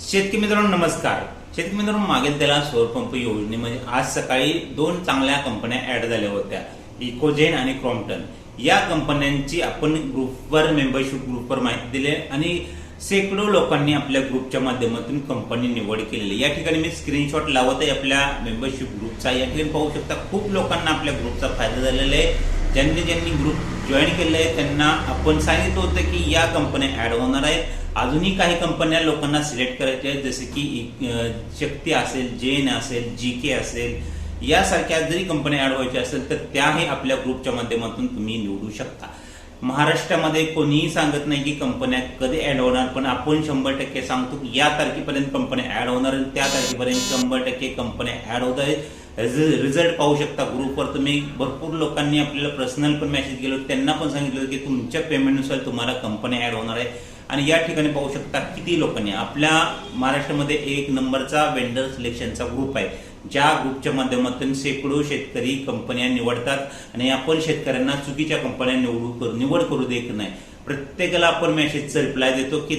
शेतकरी मित्रांनो नमस्कार. शेतकरी मित्रांनो मागेल त्याला सौर पंप योजनेमध्ये आज सकाळी दोन चांगल्या कंपन्या ऍड झाल्या होत्या इकोजेन आणि क्रॉम्प्टन. या कंपन्यांची आपण ग्रुपवर मेंबरशिप ग्रुपवर माहिती दिली आहे आणि शेकडो लोकांनी आपल्या ग्रुपच्या माध्यमातून कंपनी निवड केलेली. या ठिकाणी मी स्क्रीनशॉट लावत आहे आपल्या मेंबरशिप ग्रुपचा या ठिकाणी पाहू शकता खूप लोकांना आपल्या ग्रुपचा फायदा झालेला आहे. ज्यांनी ज्यांनी ग्रुप जॉईन केले आहे त्यांना आपण सांगितलं होतं की या कंपन्या ॲड होणार आहेत. अजूनही काही कंपन्या लोकांना सिलेक्ट करायच्या आहेत जसे की शक्ती असेल जेन असेल जी के असेल यासारख्या जरी कंपन्या ॲड व्हायच्या असेल तर त्याही आपल्या ग्रुपच्या माध्यमातून तुम्ही निवडू शकता. महाराष्ट्रामध्ये कोणीही सांगत नाही की कंपन्या कधी ऍड होणार पण आपण शंभर टक्के सांगतो की या तारखेपर्यंत कंपन्या ऍड होणार आणि त्या तारखेपर्यंत शंभर टक्के कंपन्या ऍड होत आहेत. रिझल्ट पाहू शकता ग्रुपवर. तुम्ही भरपूर लोकांनी आपल्याला पर्सनल पण मेसेज केले त्यांना पण सांगितलं की तुमच्या पेमेंटनुसार तुम्हाला कंपन्या ऍड होणार आहे आणि या ठिकाणी पाहू शकता किती लोकांनी. आपल्या महाराष्ट्रामध्ये एक नंबरचा वेंडर सिलेक्शनचा ग्रुप आहे. ज्या ग्रुपच्या माध्यमातून शेकडो शेतकरी कंपन्या निवडतात आणि आपण शेतकऱ्यांना चुकीच्या कंपन्या निवडू करू निवड करू देत नाही. प्रत्येकाला आपण मेसेजचा रिप्लाय देतो की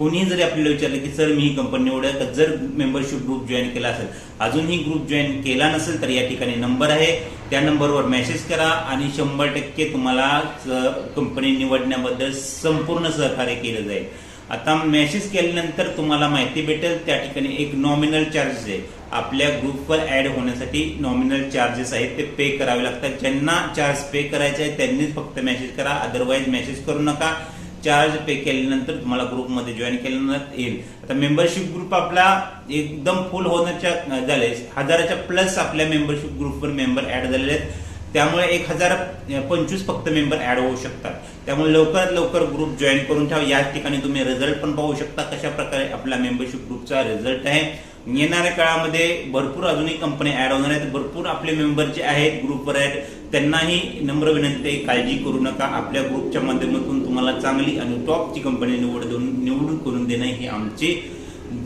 कोणीही जरी आपल्याला विचारलं की सर मी ही कंपनी निवडेल तर जर मेंबरशिप ग्रुप जॉईन केला असेल अजूनही ग्रुप जॉईन केला नसेल तर या ठिकाणी नंबर आहे. त्या नंबरवर मेसेज करा आणि शंभर टक्के तुम्हाला कंपनी निवडण्याबद्दल संपूर्ण सहकार्य केलं जाईल. आता मेसेज केल्यानंतर तुम्हाला माहिती भेटेल त्या ठिकाणी एक नॉमिनल चार्जेस आहे. आपल्या ग्रुपवर ऍड होण्यासाठी नॉमिनल चार्जेस आहेत ते पे करावे लागतात. ज्यांना चार्ज पे करायचे आहे त्यांनीच फक्त मेसेज करा. अदरवाईज मेसेज करू नका. चार्ज पे केल्यानंतर तुम्हाला ग्रुपमध्ये जॉईन केल्यानंतर येईल. आता मेंबरशिप ग्रुप आपला एकदम फुल होण्याच्या झाले. हजाराच्या प्लस आपल्या मेंबरशिप ग्रुपवर मेंबर ऍड झालेले आहेत. त्यामुळे एक हजार पंचवीस फक्त मेंबर ऍड होऊ शकतात. त्यामुळे लवकरात लवकर ग्रुप जॉईन करून ठेवा. या ठिकाणी तुम्ही रिझल्ट पण पाहू शकता कशा प्रकारे आपला मेंबरशिप ग्रुपचा रिझल्ट आहे. येणाऱ्या काळामध्ये भरपूर अजूनही कंपनी ऍड होणार आहेत. भरपूर आपले मेंबर जे आहेत ग्रुपवर आहेत त्यांनाही नम्र विनंती आहे, काळजी करू नका. आपल्या ग्रुपच्या माध्यमातून तुम्हाला चांगली आणि टॉपची कंपनी निवड देऊन निवडून करून देणे हे आमचे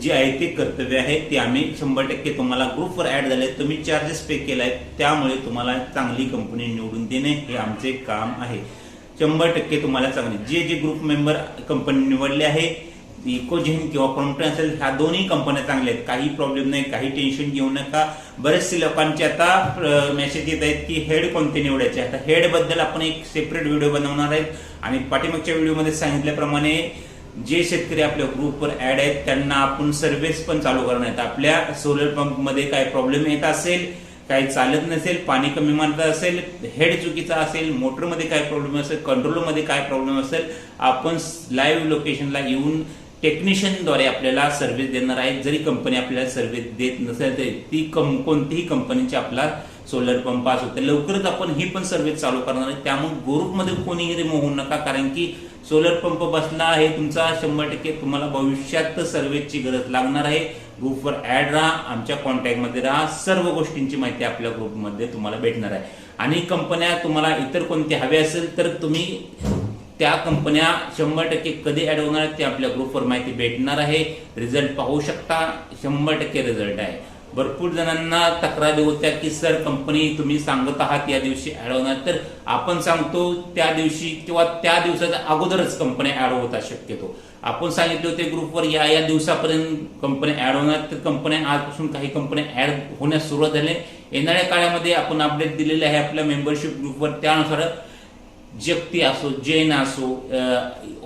जे आहे ते कर्तव्य आहे. ते आम्ही शंभर टक्के तुम्हाला ग्रुपवर ऍड झाले तुम्ही चार्जेस पे केलाय त्यामुळे तुम्हाला चांगली कंपनी निवडून देणे हे आमचे काम आहे. शंभर टक्के तुम्हाला चांगले. जे जे ग्रुप मेंबर कंपनी निवडले आहे इकोजेन किंवा क्रॉम्प्टन असेल ह्या दोन्ही कंपन्या चांगल्या आहेत. काही प्रॉब्लेम नाही काही टेन्शन घेऊ नका. बरेचसे लोकांचे आता मेसेज येत आहेत की हेड कोणते निवडायचे? आता हेडबद्दल आपण एक सेपरेट व्हिडिओ बनवणार आहेत. आणि पाठीमागच्या व्हिडिओमध्ये सांगितल्याप्रमाणे जे शेतकरी आपल्या ग्रुपवर ऍड आहेत त्यांना आपण सर्व्हिस पण चालू करणार आहेत. आपल्या सोलर पंपमध्ये काय प्रॉब्लेम येत असेल काही चालत नसेल पाणी कमी मारत असेल हेड चुकीचा असेल मोटरमध्ये काय प्रॉब्लेम असेल कंट्रोलमध्ये काय प्रॉब्लेम असेल आपण लाईव्ह लोकेशनला येऊन टेक्निशियनद्वारे आपल्याला सर्व्हिस देणार आहे जरी कंपनी आपल्याला सर्व्हिस देत नसेल तरी ती कम कोणतीही कंपनीची आपला सोलर पंप असो तर लवकरच आपण ही पण सर्व्हिस चालू करणार आहे त्यामुळे ग्रुपमध्ये कोणीही रिमूव्ह होऊ नका कारण की सोलर पंप बसला आहे तुमचा शंभर टक्के तुम्हाला भविष्यात सर्व्हिसची गरज लागणार आहे. ग्रुपवर ऍड राहा आमच्या कॉन्टॅक्टमध्ये राहा. सर्व गोष्टींची माहिती आपल्या ग्रुपमध्ये तुम्हाला भेटणार आहे. आणि कंपन्या तुम्हाला इतर कोणती हवे असेल तर तुम्ही त्या कंपन्या शंभर टक्के कधी ऍड होणार आहेत ते आपल्या ग्रुपवर माहिती भेटणार आहे. रिझल्ट पाहू शकता. शंभर टक्के रिझल्ट आहे. भरपूर जणांना तक्रारी होत्या की सर कंपनी तुम्ही सांगत आहात या दिवशी ऍड होणार. तर आपण सांगतो त्या दिवशी किंवा त्या दिवसाच्या अगोदरच कंपन्या ऍड होतात शक्यतो. आपण सांगितले होते ग्रुपवर या या दिवसापर्यंत कंपन्या ऍड होणार. तर कंपन्या आजपासून काही कंपन्या ऍड होण्यास सुरुवात झाली. येणाऱ्या काळामध्ये आपण अपडेट दिलेले आहे आपल्या मेंबरशिप ग्रुपवर त्यानुसार जगती असो जैन असो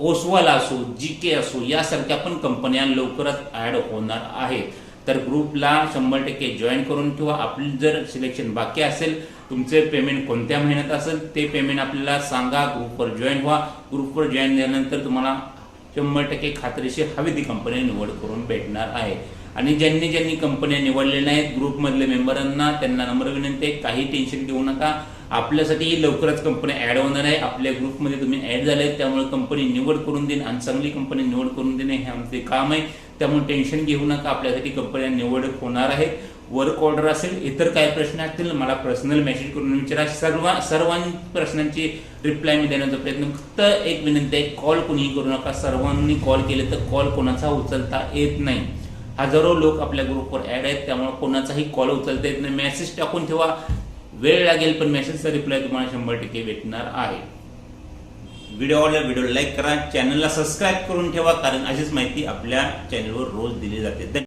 ओसवाल असो जी के असो यासारख्या पण कंपन्या लवकरच ॲड होणार आहेत. तर ग्रुपला शंभर टक्के जॉईन करून ठेवा. आपली जर सिलेक्शन बाकी असेल तुमचे पेमेंट कोणत्या महिन्यात असेल ते पेमेंट आपल्याला सांगा. ग्रुपवर जॉईन व्हा. ग्रुपवर जॉईन झाल्यानंतर तुम्हाला शंभर टक्के खात्रीशीर हवी ती कंपनी निवड करून भेटणार आहे. आणि ज्यांनी ज्यांनी कंपन्या निवडलेल्या आहेत ग्रुपमधले मेंबरांना त्यांना नम्र विनंती आहे. काही टेन्शन घेऊ नका. आपल्यासाठी लवकरच कंपनी ऍड होणार आहे. आपल्या ग्रुपमध्ये तुम्ही ऍड झाले आहेत त्यामुळे कंपनी निवड करून देणे आणि चांगली कंपनी निवड करून देणे हे आमचे काम आहे. त्यामुळे टेन्शन घेऊ नका आपल्यासाठी कंपन्या निवड होणार आहेत वर्क ऑर्डर असेल इतर काही प्रश्न असतील मला पर्सनल मेसेज करून विचारा. सर्व सर्वांनी प्रश्नांची रिप्लाय मी देण्याचा प्रयत्न फक्त एक विनंती आहे कॉल कोणीही करू नका. सर्वांनी कॉल केले तर कॉल कोणाचा उचलता येत नाही. हजारो लोक आपल्या ग्रुपवर ऍड आहेत त्यामुळे कोणाचाही कॉल उचलता येत नाही. मेसेज टाकून ठेवा. वेळ लागेल पण मेसेजचा रिप्लाय तुम्हाला शंभर टक्के भेटणार आहे. व्हिडिओ आवडला व्हिडिओ लाईक करा चॅनलला सबस्क्राईब करून ठेवा कारण अशीच माहिती आपल्या चॅनलवर रोज दिली जाते.